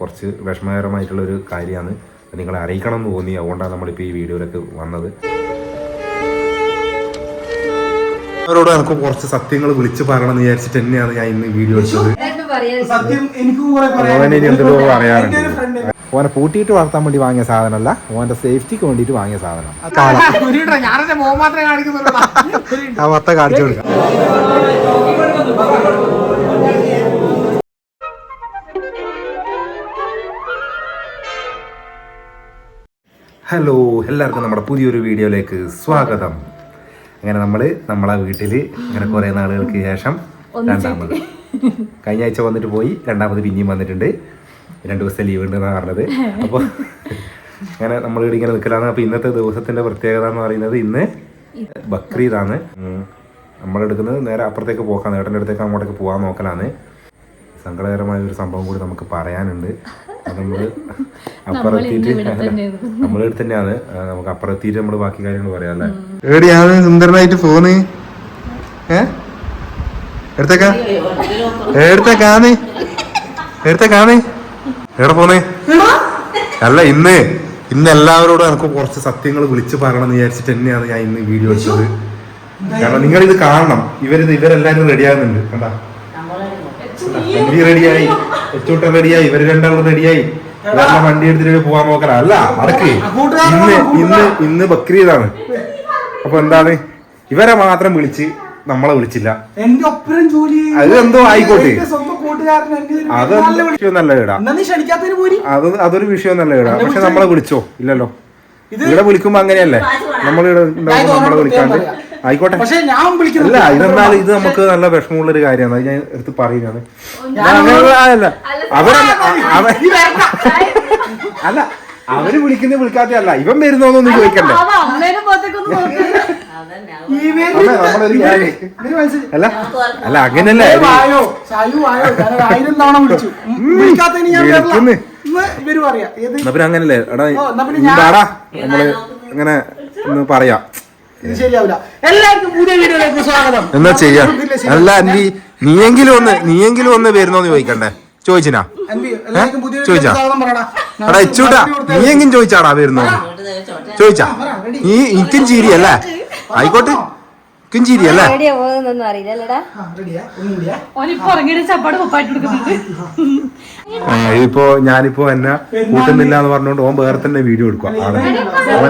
കുറച്ച് വിഷമകരമായിട്ടുള്ളൊരു കാര്യമാണ്. അത് നിങ്ങളെ അറിയിക്കണം എന്ന് തോന്നി. അതുകൊണ്ടാണ് നമ്മളിപ്പോൾ ഈ വീഡിയോയിലൊക്കെ വന്നത്. അവരോട് എനിക്ക് കുറച്ച് സത്യങ്ങൾ വിളിച്ചു പറയണമെന്ന് വിചാരിച്ചിട്ട് തന്നെയാണ് ഞാൻ ഇന്ന് വീഡിയോ എടുത്തത്. കുറെ ഓനെ എന്തെല്ലോ ഒരു പൂട്ടിയിട്ട് വളർത്താൻ വേണ്ടി വാങ്ങിയ സാധനമല്ല ഓന്റെ സേഫ്റ്റിക്ക് വേണ്ടിയിട്ട് വാങ്ങിയ സാധനം ആ വത്ത കാണിച്ചു കൊടുക്കാം. ഹലോ എല്ലാവർക്കും നമ്മുടെ പുതിയൊരു വീഡിയോയിലേക്ക് സ്വാഗതം. അങ്ങനെ നമ്മൾ നമ്മളെ വീട്ടിൽ അങ്ങനെ കുറേ നാളുകൾക്ക് ശേഷം രണ്ടാമത് കഴിഞ്ഞ ആഴ്ച വന്നിട്ട് പോയി രണ്ടാമത് പിന്നെയും വന്നിട്ടുണ്ട്. രണ്ട് ദിവസത്തെ ലീവ് ഉണ്ടെന്നാണ് പറഞ്ഞത്. അപ്പോൾ അങ്ങനെ നമ്മൾ ഇവിടെ ഇങ്ങനെ നിൽക്കലാണ്. അപ്പോൾ ഇന്നത്തെ ദിവസത്തിന്റെ പ്രത്യേകത എന്ന് പറയുന്നത് ഇന്ന് ബക്രീദാണ്. നമ്മൾ നമ്മളെടുക്കുന്നത് നേരെ അപ്പുറത്തേക്ക് പോക്കാണ്. ഏട്ടന്റെ അടുത്തേക്ക് അങ്ങോട്ടേക്ക് പോകാൻ നോക്കലാണ്. സങ്കടകരമായ ഒരു സംഭവം കൂടി നമുക്ക് പറയാനുണ്ട്. അത് നമ്മൾ അപ്പുറത്തിയിട്ട് നമ്മളെടുത്ത് തന്നെയാണ്. നമുക്ക് അപ്പുറത്തിയിട്ട് നമ്മൾ ബാക്കി കാര്യങ്ങൾ പറയാം അല്ലേ? എവിടെയാണ് സുന്ദരനായിട്ട് ഫോണ് എടുത്തേക്കാ. എടുത്തേക്കാന്ന് എടുത്തേക്കാന്ന് എവിടെ പോന്നേ? അല്ല ഇന്ന്. ഇന്ന് എല്ലാവരോടും എനിക്ക് കുറച്ച് സത്യങ്ങൾ വിളിച്ചു പറയണം എന്ന് വിചാരിച്ചിട്ട് തന്നെയാണ് ഞാൻ ഇന്ന് വീഡിയോ എടുത്തത് കാരണം നിങ്ങൾ ഇത് കാണണം. ഇവരിത് ഇവരെല്ലാരും റെഡിയാകുന്നുണ്ട് കണ്ടാ? എംവി റെഡിയായി എച്ചൂട്ടൻ റെഡിയായി ഇവർ രണ്ടാളും റെഡിയായി ഇവരുടെ വണ്ടി എടുത്തിട്ട് പോവാൻ നോക്കണം അല്ല അടക്ക് ഇന്ന് ഇന്ന് ഇന്ന് ബക്രീദാണ്. അപ്പൊ എന്താണ്? ഇവരെ മാത്രം വിളിച്ച് നമ്മളെ വിളിച്ചില്ല. അതെന്തോ അത് എന്തോ ആയിക്കോട്ടെ. അതൊരു വിഷയം എന്നെ നല്ല കേടാ അത് അതൊരു പക്ഷെ നമ്മളെ വിളിച്ചോ? ഇല്ലല്ലോ. ഇവിടെ വിളിക്കുമ്പോ അങ്ങനെയല്ലേ? നമ്മളിവിടെ ഉണ്ടാവുമ്പോ നമ്മളെ വിളിക്കാണ്ട്. ആയിക്കോട്ടെ. പക്ഷെ ഞാൻ വിളിക്കുന്നില്ല ഇതെന്നാൽ ഇത് നമുക്ക് നല്ല വിഷമമുള്ള ഒരു കാര്യമാണ് ഞാൻ എടുത്ത് പറയുന്നത് അല്ല അവരെ അവ- അല്ല അവർ വിളിക്കുന്ന വിളിക്കാത്ത അല്ല ഇവൻ വരുന്നോന്നൊന്നും ചോദിക്കണ്ടേ. അല്ല. അല്ല അല്ല അങ്ങനല്ല. പിന്നെ അങ്ങനല്ലേ? എടാ നമ്മൾ ഇങ്ങനെ ഒന്ന് പറയാം. ഇത് ശരിയാവില്ല. എല്ലാവർക്കും പുതിയ വീഡിയോയിലേക്ക് സ്വാഗതം. എന്നാ ചെയ്യാ. അല്ല അൻവി നീയെങ്കിലും ഒന്ന് നീയെങ്കിലും ഒന്ന് വരുന്നോന്ന് ചോദിക്കണ്ടേ? ചോദിച്ചിനാ? ചോദിച്ചാ? എടാ ഇച്ചൂട്ടാ. നീയെങ്കിലും ചോദിച്ചാടാ വരുന്നോ? ചോദിച്ചാ? നീ എനിക്കും ചീരിയല്ലേ? ആയിക്കോട്ടെ. പോകുന്നൊന്നും അല്ലടാ? ആ, റെഡിയാ? ഇതിപ്പോ ഞാനിപ്പോ എന്നെ കൂട്ടുന്നില്ല എന്ന് പറഞ്ഞുകൊണ്ട് ഓൻ വേറെ തന്നെ വീഡിയോ എടുക്കുക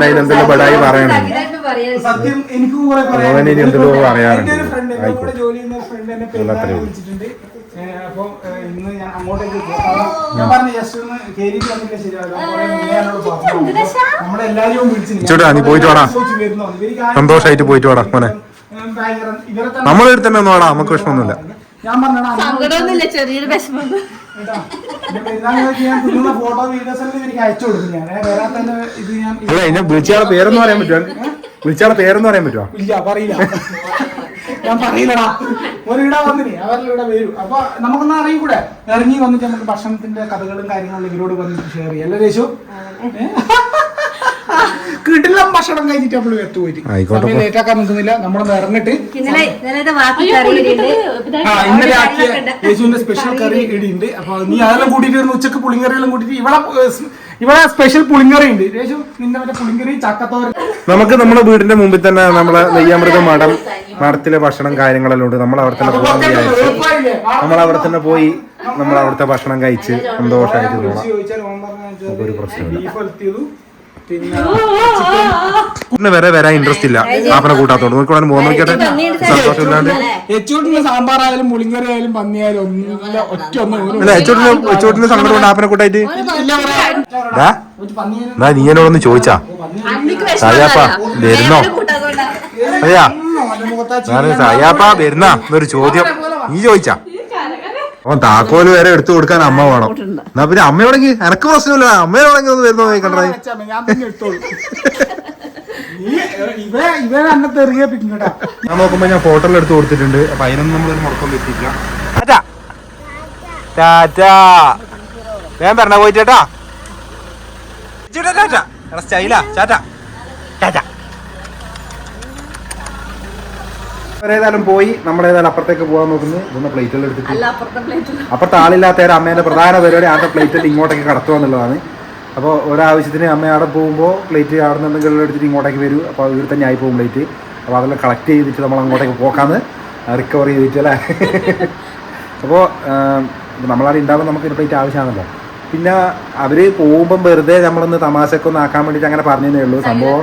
അതിനെന്തെങ്കിലും ബടായി പറയണം. സത്യം എനിക്ക് ഇനി എന്തെല്ലോ. ഏ, അപ്പൊ ഇന്ന് ഞാൻ അങ്ങോട്ടേക്ക് പോകാം. ഞാൻ പറഞ്ഞു ജസ്റ്റ് ഒന്ന് കേറിയിട്ട് വന്നില്ല ശരിയാവില്ല. പോയിട്ട് വാടാ. സന്തോഷായിട്ട് പോയിട്ട് വാടാ മോനെ. നമ്മളെ അടുത്ത് തന്നെ ഒന്നും നമുക്ക് വിഷമമൊന്നുമില്ല. ഞാൻ സങ്കടമൊന്നുമില്ല ചെറിയൊരു വിഷമം ഫോട്ടോ വീഡിയോസ് അയച്ചു കൊടുക്കും. ഞാൻ ഇത് ഞാൻ വിളിച്ചയാളെ പേരൊന്നും പറയാൻ പറ്റുമോ? വിളിച്ചയാളെ പേരൊന്നും പറയാൻ പറ്റുമോ? ഇല്ല പറയില്ല. ഞാൻ പറയില്ലടാ. ഒരിടാ വന്നിനി അവരുടെ ഇവിടെ വരും. അപ്പൊ നമുക്കൊന്ന് അറിയും കൂടെ ഇറങ്ങി വന്നിട്ട് നമുക്ക് ഭക്ഷണത്തിന്റെ കഥകളും കാര്യങ്ങളും ഇവരോട് വന്നിട്ട് ഷെയർ ചെയ്യാം. അല്ലേ രേശു? കിടിലം ഭക്ഷണം കഴിഞ്ഞിട്ട് നമ്മൾ വെട്ടു പോയിട്ട് സമയം ലേറ്റ് ആക്കാൻ നിൽക്കുന്നില്ല. നമ്മളൊന്ന് ഇറങ്ങിട്ട്. ആ ഇന്നലെ ആക്കിയ യേശുവിന്റെ സ്പെഷ്യൽ കറി ഇടിയുണ്ട്. അപ്പൊ നീ അതെല്ലാം കൂട്ടിയിട്ട് വരുന്ന ഉച്ചയ്ക്ക് പുളിങ്കറിയെല്ലാം കൂട്ടിയിട്ട് ഇവിടെ ഇവിടെ സ്പെഷ്യൽ പുളിങ്കറി ഉണ്ട് യേശു നിന്റെ മറ്റേ പുളിങ്കറി ചക്കത്തോര നമുക്ക് നമ്മുടെ വീടിന്റെ മുമ്പിൽ തന്നെ നമ്മളെ നെയ്യാമൃത മഠം മഠത്തിലെ ഭക്ഷണം കാര്യങ്ങളെല്ലാം ഉണ്ട്. നമ്മൾ അവിടെ തന്നെ പോകാൻ നമ്മൾ അവിടെ തന്നെ പോയി നമ്മൾ അവിടുത്തെ ഭക്ഷണം കഴിച്ച് സന്തോഷമായിട്ട് പോകാം പറഞ്ഞത് പ്രശ്നമില്ല. പിന്നെ വരെ വരാൻ ഇൻട്രസ്റ്റ് ഇല്ല. ആപ്പനെ കൂട്ടാത്തോണ്ട്. നോക്കിക്കോളാൻ പോകുന്ന നോക്കിയാട്ടെ. സന്തോഷമില്ലാണ്ട് എച്ചോട്ടിന് സാമ്പാറായാലും മുളിങ്കറി ആയാലും പന്നിയായാലും ഒന്നുമില്ല ഒറ്റ ഒന്നും എച്ചോട്ടിന് എച്ചോട്ടിന് സങ്കടം കൊണ്ട് ആപ്പനെ കൂട്ടായിട്ട്? എന്നാ നീ എന്നോടൊന്ന് ചോദിച്ചാ. സായാപ്പാ വരുന്നോ? അയ്യാ. സായാപ്പാ വരുന്ന? എന്നൊരു ചോദ്യം. നീ ചോദിച്ചാ. അവൻ താക്കോൽ വരെ എടുത്തു കൊടുക്കാൻ അമ്മ വേണം. എന്നാ പിന്നെ അമ്മയോടെങ്കിൽ എനക്ക് പ്രശ്നമില്ല അമ്മയോടെങ്കിൽ ഒന്ന് വരുന്നത് കണ്ടായി ഞാൻ നോക്കുമ്പോ ഞാൻ ഫോട്ടോ എടുത്ത് കൊടുത്തിട്ടുണ്ട്. അപ്പൊ അതിനൊന്നും നമ്മളൊരു മുടക്കം എത്തിയില്ല ഞാൻ പറഞ്ഞ പോയിട്ടാ ചേട്ടാ. ചേട്ടാ ചാറ്റാ ചാറ്റാ പോയി നമ്മളേതായാലും അപ്പുറത്തേക്ക് പോകാൻ നോക്കുന്നത് ഇതൊന്ന് പ്ലേറ്റുകൾ എടുത്തിട്ട്. അപ്പുറത്തെ ആളില്ലാത്ത അമ്മേന്റെ പ്രധാന പരിപാടി ആരുടെ പ്ലേറ്റിൽ ഇങ്ങോട്ടേക്ക് കടത്തുക എന്നുള്ളതാണ്. അപ്പോൾ ഒരാവശ്യത്തിന് അമ്മ അവിടെ പോകുമ്പോൾ പ്ലേറ്റ് അവിടെ നിന്ന് എന്തെങ്കിലും എടുത്തിട്ട് ഇങ്ങോട്ടേക്ക് വരും. അപ്പോൾ ഇവിടെ തന്നെ ആയി പോകും പ്ലേറ്റ്. അപ്പോൾ അതെല്ലാം കളക്ട് ചെയ്തിട്ട് നമ്മൾ അങ്ങോട്ടേക്ക് പോക്കാന്ന് റിക്കവർ ചെയ്തിട്ട് അല്ലേ അപ്പോൾ നമ്മളവിടെ ഉണ്ടാവുമ്പോൾ നമുക്ക് ഒരു പ്ലേറ്റ് ആവശ്യമാണല്ലോ. പിന്നെ അവർ പോകുമ്പം വെറുതെ നമ്മളൊന്ന് തമാശക്കൊന്നാക്കാൻ വേണ്ടിയിട്ട് അങ്ങനെ പറഞ്ഞതേ ഉള്ളൂ. സംഭവം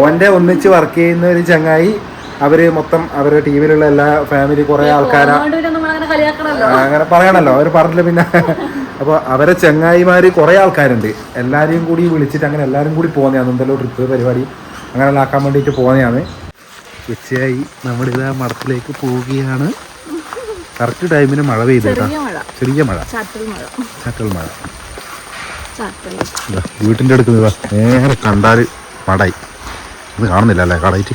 ഓന്റെ ഒന്നിച്ച് വർക്ക് ചെയ്യുന്ന ഒരു ചങ്ങായി അവർ മൊത്തം അവരുടെ ടീമിലുള്ള എല്ലാ ഫാമിലി കുറെ ആൾക്കാരാ. അങ്ങനെ പറയണല്ലോ അവർ പറഞ്ഞില്ല പിന്നെ. അപ്പൊ അവരെ ചങ്ങായിമാര് കുറെ ആൾക്കാരുണ്ട്. എല്ലാരെയും കൂടി വിളിച്ചിട്ട് അങ്ങനെ എല്ലാരും കൂടി പോകുന്നതാണ് എന്തെല്ലോ ട്രിപ്പ് പരിപാടി. അങ്ങനെ ആക്കാൻ വേണ്ടിയിട്ട് പോകുന്നതാണ് ഉച്ചയായി. നമ്മളിതാ മഠത്തിലേക്ക് പോവുകയാണ്. കറക്റ്റ് ടൈമിന് മഴ പെയ്തു ചെറിയ മഴ. ചാറ്റൽ മഴ. വീട്ടിന്റെ അടുത്ത് ഇതാ നേരെ കണ്ടാൽ മടായി. ഇത് കാണുന്നില്ല അല്ലേ? കടയിട്ട്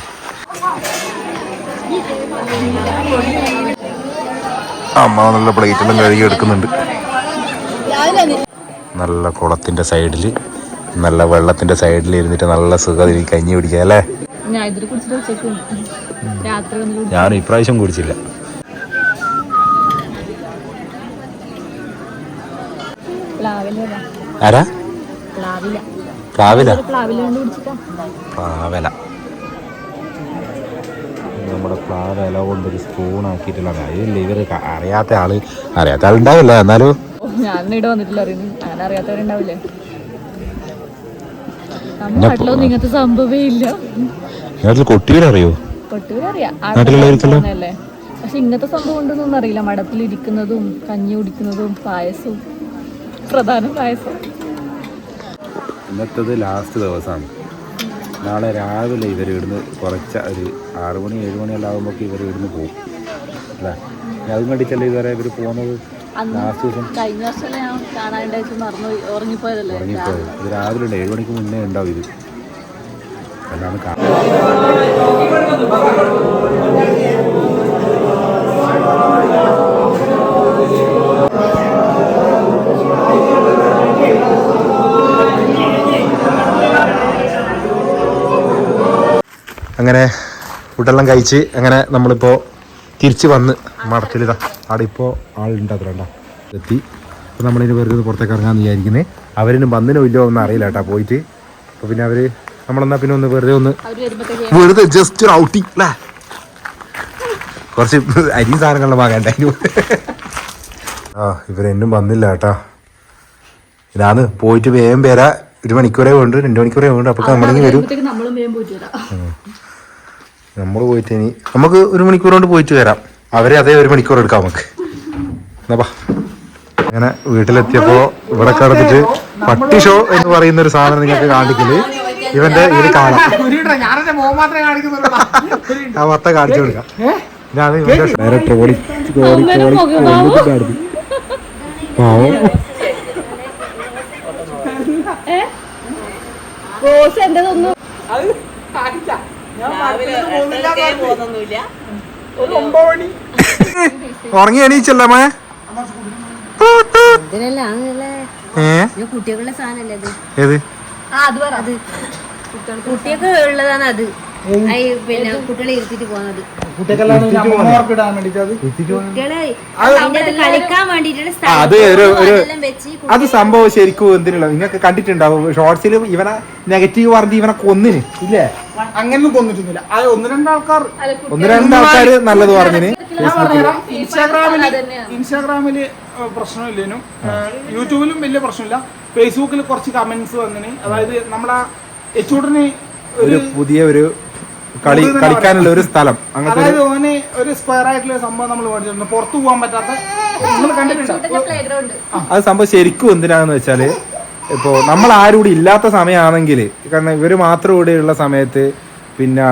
അമ്മ നല്ല പ്ലേറ്റെല്ലാം കഴുകി എടുക്കുന്നുണ്ട്. നല്ല കുളത്തിന്റെ സൈഡിൽ നല്ല വെള്ളത്തിന്റെ സൈഡിൽ ഇരുന്നിട്ട് നല്ല സുഖം കഞ്ഞി പിടിക്കാം അല്ലേ? ഞാൻ ഇപ്രാവശ്യം കുടിച്ചില്ല. ആരാ? പ്ലാവില. പ്ലാവില. പ്ലാവില പ്ലാവ് ഇല നമ്മുടെ കൊണ്ടൊരു സ്പൂൺ ആക്കിയിട്ടുള്ള കാര്യമില്ല. ഇവർ അറിയാത്ത ആൾ അറിയാത്ത ആളുണ്ടാവില്ല. എന്നാലും? ഞാൻ ഇവിടെ വന്നിട്ടില്ല അറിയുന്നു. അങ്ങനെ അറിയാത്തവരുണ്ടാവില്ലേ? നമ്മുടെ നാട്ടിലൊന്നും ഇങ്ങനത്തെ സംഭവമേ ഇല്ല. നാട്ടിൽ? പക്ഷെ ഇങ്ങനത്തെ സംഭവം ഉണ്ടെന്നൊന്നും അറിയില്ല. മഠത്തിലിരിക്കുന്നതും കഞ്ഞി കുടിക്കുന്നതും പായസവും. പ്രധാന പായസം. ഇന്നത്തത് ലാസ്റ്റ് ദിവസമാണ്. നാളെ രാവിലെ ഇവർ ഇവിടുന്ന് കുറച്ച് ഒരു ആറ് മണി ഏഴ് മണിയെല്ലാം ആകുമ്പോൾ ഇവർ ഇവിടുന്ന് പോകും അല്ലേ? അതും കണ്ടിച്ചല്ലേ ഇതുവരെ ഇവർ പോകുന്നത്? അന്ന് ലാസ്റ്റ് ദിവസം കഴിഞ്ഞ വർഷം ഞാൻ കാണാണ്ടായിട്ട് മറന്നു ഉറങ്ങിപ്പോയതല്ലേ? ഉറങ്ങിപ്പോയത്. ഇത് രാവിലെ ഉണ്ട് ഏഴ് മണിക്ക് മുന്നേ ഉണ്ടാവും ഇത്. അല്ലാതെ കാണാം അങ്ങനെ ഫുഡെല്ലാം കഴിച്ച് അങ്ങനെ നമ്മളിപ്പോൾ തിരിച്ച് വന്ന് മടത്തിലിതാ അവിടെ ഇപ്പോൾ ആളുണ്ട് എത്തി. അപ്പോൾ നമ്മളിനി വെറുതെ ഒന്ന് പുറത്തേക്ക് ഇറങ്ങാമെന്ന് വിചാരിക്കുന്നത് അവരിന് വന്നിനോ ഇല്ലയോ ഒന്നും അറിയില്ല കേട്ടോ പോയിട്ട്. അപ്പോൾ പിന്നെ അവർ നമ്മളെന്നാ പിന്നെ ഒന്ന് വെറുതെ ഒന്ന് വെറുതെ ജസ്റ്റ് ഒരു ഔട്ടിങ് അല്ലേ കുറച്ച് അരി സാധനങ്ങളുടെ വാങ്ങണ്ട? ആ ഇവരെന്നും വന്നില്ല കേട്ടാ ഇതാണ് പോയിട്ട് വേഗം പേരാ ഒരു മണിക്കൂറേ വേണ്ടു രണ്ട് മണിക്കൂറേ വേണ്ടു. അപ്പോൾ നമ്മളിങ്ങനെ വരും വരുമ്പോഴത്തേക്ക് നമ്മളും വേഗം പോയിട്ട് വരാം നമ്മൾ പോയിട്ട് ഇനി നമുക്ക് ഒരു മണിക്കൂർ കൊണ്ട് പോയിട്ട് വരാം. അവരെ അതേ ഒരു മണിക്കൂർ എടുക്കാം നമുക്ക്. എന്നാ. അങ്ങനെ വീട്ടിലെത്തിയപ്പോ ഇവിടെ കിടന്നിട്ട് പട്ടി ഷോ എന്ന് പറയുന്ന ഒരു സാധനം നിങ്ങൾക്ക് കാണിക്കൽ. ഇവന്റെ ഇത് കാണാം. ആ വത്ത കാണിച്ചു കൊടുക്കാം. ഞാൻ ഇവന്റെ വേറെ ട്രോളി ട്രോളി ട്രോളി പാവം. റോസ് എന്റേതൊന്നും ഉറങ്ങി എണീച്ചല്ലേ മേ? കുട്ടികളുടെ സാധനല്ലേ അത് ഏത്? ആ അത് അത് കുട്ടികൾക്ക് ഉള്ളതാണ് അത്. പിന്നെ കുട്ടികളെ ഇരുത്തിട്ട് പോകുന്നത് അത് സംഭവം ശരിക്കും എന്തിനുള്ള നിങ്ങൾക്ക് കണ്ടിട്ടുണ്ടാവും. ഷോർട്സിൽ ഇവനെ നെഗറ്റീവ് പറഞ്ഞ് ഇവനെ കൊന്നിന്. ഇല്ലേ? അങ്ങനെ കൊന്നിട്ടൊന്നുമില്ല. അത് ഒന്ന് രണ്ടാൾക്കാർ ഒന്ന് രണ്ടാൾക്കാര് നല്ലത് പറഞ്ഞിന്. ഇൻസ്റ്റാഗ്രാമിൽ ഇൻസ്റ്റാഗ്രാമിൽ പ്രശ്നമില്ലേനും. യൂട്യൂബിലും വലിയ പ്രശ്നമില്ല. ഫേസ്ബുക്കിൽ കുറച്ച് കമന്റ്സ് വന്നിന്. അതായത് നമ്മളെ എച്ചൂട്ടിന് ഒരു ഒരു പുതിയ ഒരു കളി കളിക്കാനുള്ള ഒരു സ്ഥലം. അങ്ങനത്തെ അതായത് ഓന് ഒരു സ്ക്വയർ ആയിട്ടുള്ള സംഭവം നമ്മൾ മേടിച്ചിട്ടുണ്ട് പുറത്തു പോകാൻ പറ്റാത്ത നമ്മൾ കണ്ടിട്ടുണ്ട്? പ്ലേ ഗ്രൗണ്ട് അത് സംഭവം ശരിക്കും എന്തിനാന്ന് വെച്ചാൽ ഇപ്പോ നമ്മൾ ആരും കൂടി ഇല്ലാത്ത സമയമാണെങ്കിൽ കാരണം ഇവർ മാത്രം ഇവിടെ ഉള്ള സമയത്ത് പിന്നെ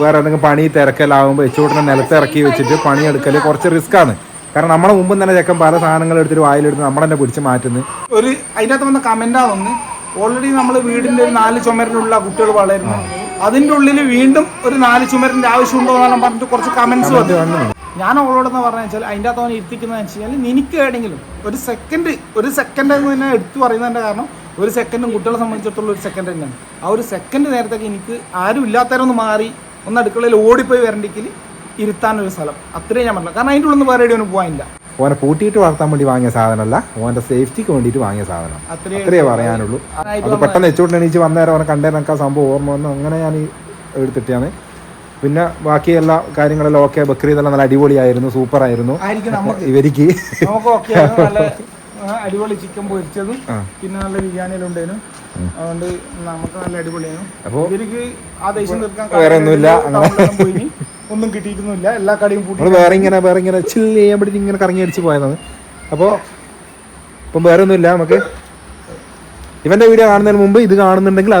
വേറെ എന്തെങ്കിലും പണി തിരക്കലാവുമ്പോൾ നിലത്ത് ഇറക്കി വെച്ചിട്ട് പണിയെടുക്കൽ കുറച്ച് റിസ്ക് ആണ്. കാരണം നമ്മളെ മുമ്പ് തന്നെ ചെക്കൻ പല സാധനങ്ങൾ എടുത്തിട്ട് വായിലെടുത്ത് നമ്മളെന്നെ പിടിച്ച് മാറ്റുന്നു ഒരു അതിനകത്ത് വന്ന കമന്റാ വന്ന് ഓൾറെഡി നമ്മൾ വീടിന്റെ ഒരു നാല് ചുമരിലുള്ള കുട്ടികൾ വളരുന്നു അതിന്റെ ഉള്ളിൽ വീണ്ടും ഒരു നാല് ചുമരിന്റെ ആവശ്യമുണ്ടോ എന്നെല്ലാം പറഞ്ഞിട്ട് കുറച്ച് കമന്റ്സ് വന്നു. ഞാൻ അവളോടെന്ന് പറഞ്ഞു വെച്ചാൽ അതിന്റെ അകത്ത് അവൻ ഇരുത്തിക്കുന്നതെന്ന് വെച്ച് കഴിഞ്ഞാൽ നിനക്ക് ഏടെങ്കിലും ഒരു സെക്കൻഡ് ഒരു സെക്കൻഡ് എന്ന് തന്നെ എടുത്തു പറയുന്നതിന്റെ കാരണം ഒരു സെക്കൻഡും കുട്ടികളെ സംബന്ധിച്ചിടത്തോളം ഒരു സെക്കൻഡ് തന്നെയാണ്. ആ ഒരു സെക്കൻഡ് നേരത്തേക്ക് എനിക്ക് ആരും ഇല്ലാത്തവരൊന്ന് മാറി ഒന്ന് അടുക്കളയിൽ ഓടിപ്പോയി വരണ്ടെങ്കിൽ ഇരുത്താനൊരു സ്ഥലം. അത്രയും ഞാൻ പറഞ്ഞു കാരണം അതിന്റെ ഉള്ളിൽ നിന്ന് വേറെ എവിടെയൊന്നും പോകാനില്ല. ഓനെ പൂട്ടിയിട്ട് വളർത്താൻ വേണ്ടി വാങ്ങിയ സാധനമല്ല. ഓന്റെ സേഫ്റ്റിക്ക് വേണ്ടിയിട്ട് വാങ്ങിയ സാധനം. അത്രയും അത്രേ പറയാനുള്ളൂ. അത് പെട്ടെന്ന് വെച്ചുകൊണ്ട് എണീച്ച് വന്നേരം അവനെ കണ്ടേരം എനിക്ക് ആ സംഭവം ഓർമ്മ വന്നു അങ്ങനെ ഞാൻ എടുത്തിട്ടാണ്. പിന്നെ ബാക്കി എല്ലാ കാര്യങ്ങളെല്ലാം ഓക്കെ ബക്രീദെല്ലാം നല്ല അടിപൊളിയായിരുന്നു സൂപ്പർ ആയിരുന്നു. ഇവരിക്ക് ഇവർക്ക് അടിപൊളി ചിക്കൻ പൊരിച്ചതും പിന്നെ നല്ല ബിരിയാണിയിലുണ്ടായിരുന്നു അതുകൊണ്ട് നമുക്ക് നല്ല അടിപൊളിയാണ്. അപ്പോ ഇവർക്ക് ആ ദേഷ്യം തീർക്കാൻ വേറെ ഒന്നുമില്ല, ഒന്നും കിട്ടിയിട്ടൊന്നുമില്ല. എല്ലാ കടയും പൂട്ടി വേറെ ഇങ്ങനെ വേറെ ഇങ്ങനെ ചില്ല് ചെയ്യാൻ വേണ്ടി ഇങ്ങനെ കറങ്ങി അടിച്ച് പോയതാണ്. അപ്പോൾ ഇപ്പം വേറെ ഒന്നുമില്ല നമുക്ക്. ഇവന്റെ വീഡിയോ കാണുന്നതിന് മുമ്പ് ഇത് കാണുന്നുണ്ടെങ്കിൽ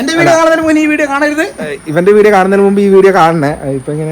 എന്റെ വീഡിയോ കാണുന്നതിന് മുമ്പ് ഈ വീഡിയോ കാണരുത്. ഇവന്റെ വീഡിയോ കാണുന്നതിന് മുമ്പ് ഈ വീഡിയോ കാണണേ. ഇപ്പൊ ഇങ്ങനെ